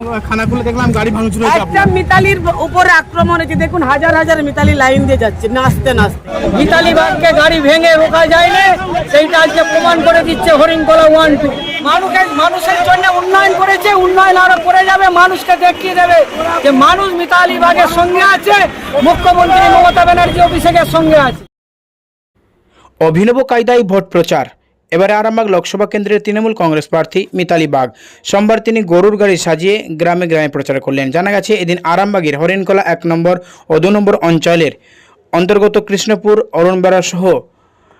খানাকুলে দেখলাম গাড়ি ভাঙচুর হয়েছে একটা মিতালির উপরে আক্রমণ হয়েছে। দেখুন হাজার হাজার মিতালি লাইন দিয়ে যাচ্ছে নাচতে নাচতে। মিতালি গাড়ি ভেঙে রোকা যায় না সেইটা আজকে প্রমাণ করে দিচ্ছে হরিণকলা ওয়ান টু মানুষের মানুষের জন্য উন্নয়ন করেছে উন্নয়ন আরও করে যাবে মানুষকে দেখিয়ে দেবে যে মানুষ মিতালি বাগের সঙ্গে আছে মুখ্যমন্ত্রী মমতা ব্যানার্জি অভিষেকের সঙ্গে আছে। অভিনব কায়দায় ভোট প্রচার। এবারে আরামবাগ লোকসভা কেন্দ্রের তৃণমূল কংগ্রেস প্রার্থী মিতালি বাগ। সোমবার তিনি গরুর গাড়ি সাজিয়ে গ্রামে গ্রামে প্রচার করলেন। জানা গেছে, এদিন আরামবাগের হরিণকলা এক নম্বর ও দু নম্বর অঞ্চলের অন্তর্গত কৃষ্ণপুর, অরুণবেড়া সহ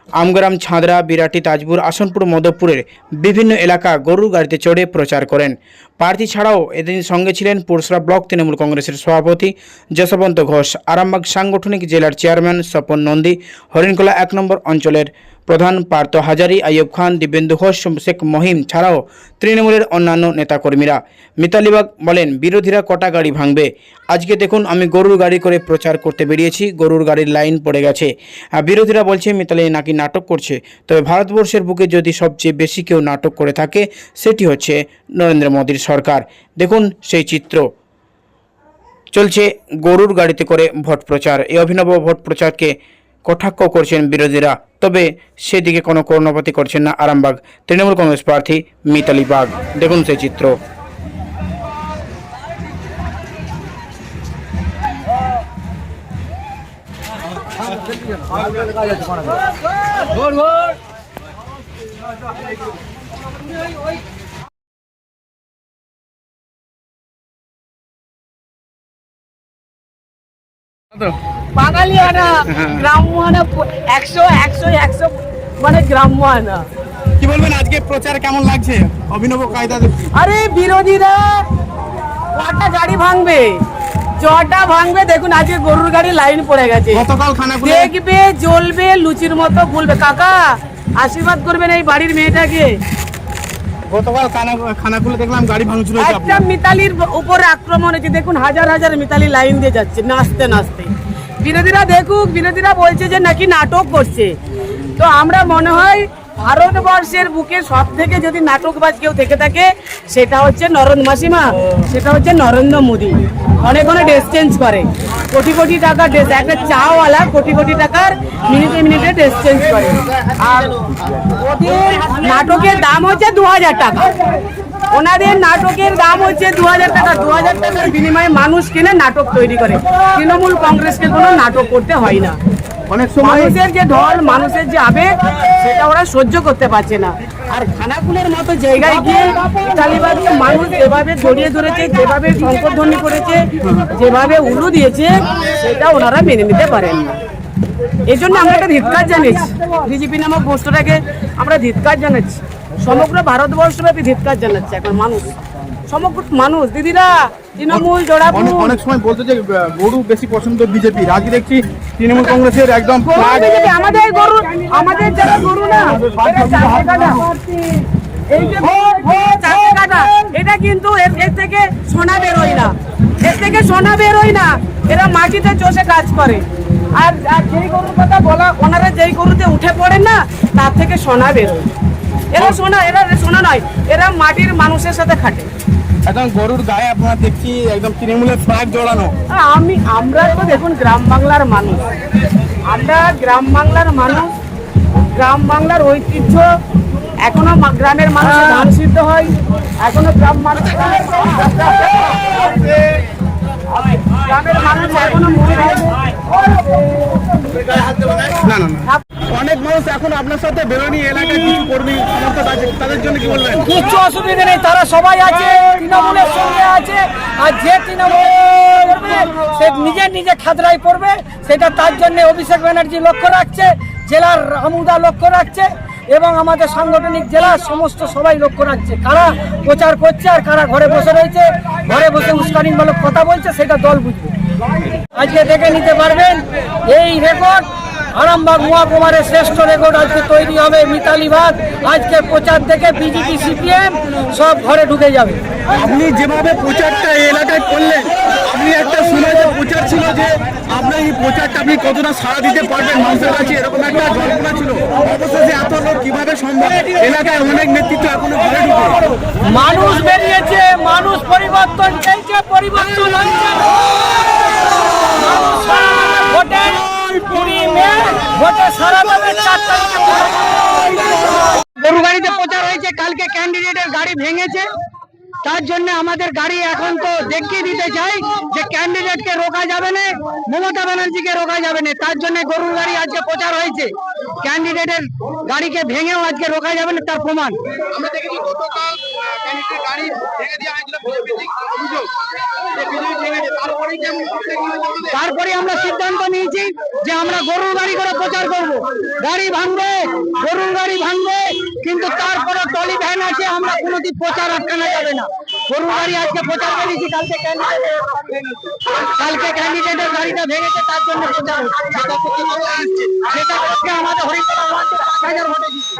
আমগ্রাম, ছাদরা, বিরাটি, তাজপুর, আসনপুর, মধবপুরের বিভিন্ন এলাকা গরুর গাড়িতে চড়ে প্রচার করেন। প্রার্থী ছাড়াও এদিন সঙ্গে ছিলেন পুরসরা ব্লক তৃণমূল কংগ্রেসের সভাপতি যশবন্ত ঘোষ, আরামবাগ সাংগঠনিক জেলার চেয়ারম্যান স্বপন নন্দী, হরিণকলা এক নম্বর অঞ্চলের প্রধান পার্থ হাজারি, আইয়ুব খান দিব্যেন্দু ঘোষ, শেখ মহিম ছাড়াও তৃণমূলের অন্যান্য নেতাকর্মীরা। মিতালিবাগ বলেন, বিরোধীরা কটা গাড়ি ভাঙবে? আজকে দেখুন আমি গরুর গাড়ি করে প্রচার করতে বেরিয়েছি, গরুর গাড়ির লাইন পড়ে গেছে। আর বিরোধীরা বলছে, মিতালি নাকি নাটক করছে? তবে ভারতবর্ষের বুকে যদি সবচেয়ে বেশি কেউ নাটক করে থাকে, সেটি হচ্ছে নরেন্দ্র মোদীর সরকার। দেখুন সেই চিত্র। চলছে গরুর গাড়িতে করে ভোট প্রচার। এই অভিনব ভোট প্রচারকে কটাক্ষ করছেন বিরোধীরা। তবে সেদিকে কোনো কর্ণপাতি করছেন না আরামবাগ। তৃণমূল কংগ্রেস প্রার্থী মিতালি বাগ। দেখুন সেই চিত্র। বাঙালি আনা গ্রাম্য আনা একশো একশো একশো মানে গ্রাম্য আনা কি বলবেন আজকে প্রচার কেমন লাগছে? অভিনব কায়দা আরে বিরোধীরা কটা গাড়ি ভাঙবে? জটা ভাঙবে দেখুন আজকে গরুর গাড়ি লাইন পড়ে গেছে। দেখবে জ্বলবে লুচির মতো বলবে কাকা আশীর্বাদ করবেন এই বাড়ির মেয়েটাকে। গতকাল খানা- খানাকুলে দেখলাম গাড়ি ভাঙচুর একটা মিতালির উপরে আক্রমণ হয়েছে। দেখুন হাজার হাজার মিতালি লাইন দিয়ে যাচ্ছে নাচতে নাচতে। বিরোধীরা দেখুক বিরোধীরা বলছে যে নাকি নাটক করছে। তো আমরা মনে হয় ভারতবর্ষের বুকে সব থেকে যদি নাটকবাজ কেউ থেকে থাকে, সেটা হচ্ছে নরেন্দ্র মাসিমা, সেটা হচ্ছে নরেন্দ্র মোদী। অনেক অনেক ড্রেস চেঞ্জ করে। কোটি কোটি টাকার ড্রেস একটা চাওয়ালা কোটি কোটি টাকার মিনিটে মিনিটে ড্রেস চেঞ্জ করে। আর নাটকের দাম হচ্ছে দু হাজার টাকা। ওনাদের নাটকের দাম হচ্ছে দু হাজার টাকা। দু হাজার টাকার বিনিময়ে মানুষ কিনে নাটক তৈরি করে। তৃণমূল কংগ্রেসকে কোনো নাটক করতে হয় না। অনেক মানুষের যে ঢল মানুষের যে আবেগ সেটা ওরা সহ্য করতে পারছে না। আর খানাকুলের মতো জায়গায় গিয়ে তালিবানকে মানুষ যেভাবে জড়িয়ে ধরেছে যেভাবে সংকটধ্বনি করেছে যেভাবে উলু দিয়েছে সেটা ওনারা মেনে নিতে পারেন না। এই জন্য আমরা একটা ধিৎকার জানিয়েছি। বিজেপি নামক বস্তুটাকে আমরা ধিৎকার জানাচ্ছি। সমগ্র ভারতবর্ষব্যাপী ধিৎকার জানাচ্ছে এখন মানুষ। সমগ্র মানুষ দিদিরা তৃণমূল জোড়াফুল। অনেক সময় বলতো যে গরু বেশি পছন্দ বিজেপি আজকে দেখছি তৃণমূল কংগ্রেসের একদম আমাদের গরু আমাদের যারা গরু না এটা এই যে কাটা, এটা কিন্তু এর থেকে সোনা বেরোয় না। এর থেকে সোনা বেরোয় না। এরা মাটিতে চষে কাজ করে। আর আর যেই গরুর কথা বলা ওনারা যেই গরুতে উঠে পড়েন না তার থেকে সোনা বেরোয়। এরা সোনা এরা সোনা নয়। এরা মাটির মানুষের সাথে খাটে। একদম গরুর গায়ে আপনারা দেখছি একদম তৃণমূলের ফ্ল্যাগ জড়ানো। আমি আমরা তো দেখুন গ্রাম বাংলার মানুষ। আমরা গ্রাম বাংলার মানুষ গ্রাম বাংলার ঐতিহ্য এখনও মা- গ্রামের মানুষ ধান সিদ্ধ হয় এখনও গ্রাম মানুষ গ্রামের মানুষ এখনও মনে হয় না না অনেক মানুষ এখন আপনার সাথে বেরোনি এলাকায় কিছু কর্মী তাদের জন্য কি বলবেন? কিচ্ছু অসুবিধা নেই, তারা সবাই আছে, তৃণমূলের সঙ্গে আছে, আর যে তৃণমূল সে নিজে নিজে খাদরাই পড়বে, সেটা তার জন্য অভিষেক ব্যানার্জি লক্ষ্য রাখছে, জেলার আমুদা লক্ষ্য রাখছে, এবং আমাদের সাংগঠনিক জেলার সমস্ত সবাই লক্ষ্য রাখছে, কারা প্রচার করছে আর কারা ঘরে বসে রয়েছে, ঘরে বসে উস্কানিমূলক কথা বলছে, সেটা দল বুঝবে। আজকে দেখে নিতে পারবেন, এই রেকর্ড আরামবাগ মহাকুমারের শ্রেষ্ঠ রেকর্ড আজকে তৈরি হবে মিতালি বাগ আজকে প্রচার থেকে বিজেপি সিপিএম সব ঘরে ঢুকে যাবে। আপনি যেভাবে প্রচারটা এই এলাকায় করলেন আপনি একটা শুনে যে প্রচার ছিল যে আপনার এই প্রচারটা আপনি কতটা সাড়া দিতে পারবেন মানুষের কাছে এরকম একটা জল্পনা ছিল। অবশেষে এত লোক কীভাবে সম্ভব? এলাকায় অনেক নেতৃত্ব এখনও ঘরে ঢুকে মানুষ বেরিয়েছে মানুষ পরিবর্তন চাইছে পরিবর্তন হচ্ছে মানুষ ভোটের কুড়ি মে ভোটে সারা দেবে চার গরু গাড়িতে প্রচার হয়েছে কালকে ক্যান্ডিডেটের গাড়ি ভেঙেছে। তার জন্য আমাদের গাড়ি এখন তো দেখিয়ে দিতে চাই যে ক্যান্ডিডেটকে রোকা যাবে না মমতা ব্যানার্জিকে রোকা যাবে না। তার জন্য গরুর গাড়ি আজকে প্রচার হয়েছে। ক্যান্ডিডেটের গাড়িকে ভেঙেও আজকে রোকা যাবে না তার প্রমাণ আমরা দেখেছি গতকাল ক্যান্ডিডেটের গাড়ি ভেঙে দেওয়া হয়েছিল বিজেপি অভিযোগ যে বিজেপি ভেঙেছে তারপরেই কেমন তারপরে আমরা সিদ্ধান্ত নিয়েছি যে আমরা গরুর গাড়ি করে প্রচার করব গাড়ি ভাঙবে, গরুর গাড়ি ভাঙবে, কিন্তু তারপরে টলি ভ্যান আছে, আমরা কোনোদিন প্রচার আটকানো যাবে না গরুর গাড়ি আজকে প্রচার করেছি কালকে কালকে ক্যান্ডিডেটের গাড়িটা ভেঙেছে, তার জন্য প্রচার হচ্ছে। আমাদের জিতছে।